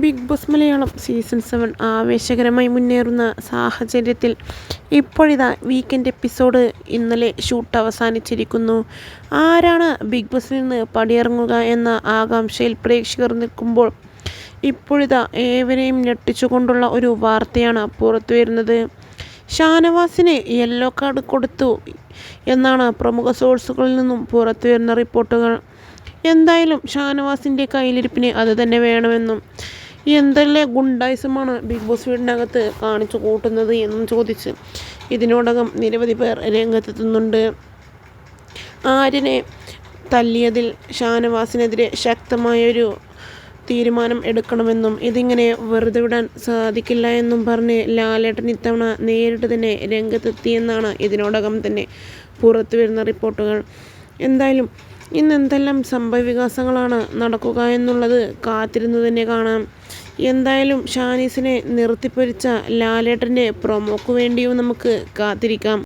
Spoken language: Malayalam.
Bigg Boss Malayalam season seven ആവേശകരമായി മുന്നേറുന്ന സാഹചര്യത്തിൽ ഇപ്പോഴിതാ വീക്കെൻഡ് എപ്പിസോഡ് ഇന്നലെ ഷൂട്ട് അവസാനിച്ചിരിക്കുന്നു. ആരാണ് ബിഗ് ബോസിൽ നിന്ന് പടിയിറങ്ങുക എന്ന ആകാംക്ഷയിൽ പ്രേക്ഷകർ നിൽക്കുമ്പോൾ ഇപ്പോഴിതാ ഏവരെയും ഞെട്ടിച്ചുകൊണ്ടുള്ള ഒരു വാർത്തയാണ് പുറത്തു വരുന്നത്. ഷാനവാസിന് യെല്ലോ കാർഡ് കൊടുത്തു എന്നാണ് പ്രമുഖ സോഴ്സുകളിൽ നിന്നും പുറത്തു വരുന്ന റിപ്പോർട്ടുകൾ. എന്തായാലും ഷാനവാസിന്റെ കയ്യിലിരിപ്പിന് അത് തന്നെ വേണമെന്നും എന്തെല്ലാം ഗുണ്ടായിസമാണ് ബിഗ് ബോസ് വീടിനകത്ത് കാണിച്ചു കൂട്ടുന്നത് എന്നും ചോദിച്ച് ഇതിനോടകം നിരവധി പേർ രംഗത്തെത്തുന്നുണ്ട്. ആര്യനെ തല്ലിയതിൽ ഷാനവാസിനെതിരെ ശക്തമായൊരു തീരുമാനം എടുക്കണമെന്നും ഇതിങ്ങനെ വെറുതെ വിടാൻ സാധിക്കില്ല എന്നും പറഞ്ഞ് ലാലേട്ടൻ ഇത്തവണ നേരിട്ട് തന്നെ രംഗത്തെത്തിയെന്നാണ് ഇതിനോടകം തന്നെ പുറത്തു വരുന്ന റിപ്പോർട്ടുകൾ. എന്തായാലും ഇന്ന് എന്തെല്ലാം സംഭവവികാസങ്ങളാണ് നടക്കുക എന്നുള്ളത് കാത്തിരുന്നു തന്നെ കാണാം. എന്തായാലും ഷാനീസിനെ നിർത്തിപ്പൊരിച്ച ലാലേട്ടന്റെ പ്രൊമോക്ക് വേണ്ടിയും നമുക്ക് കാത്തിരിക്കാം.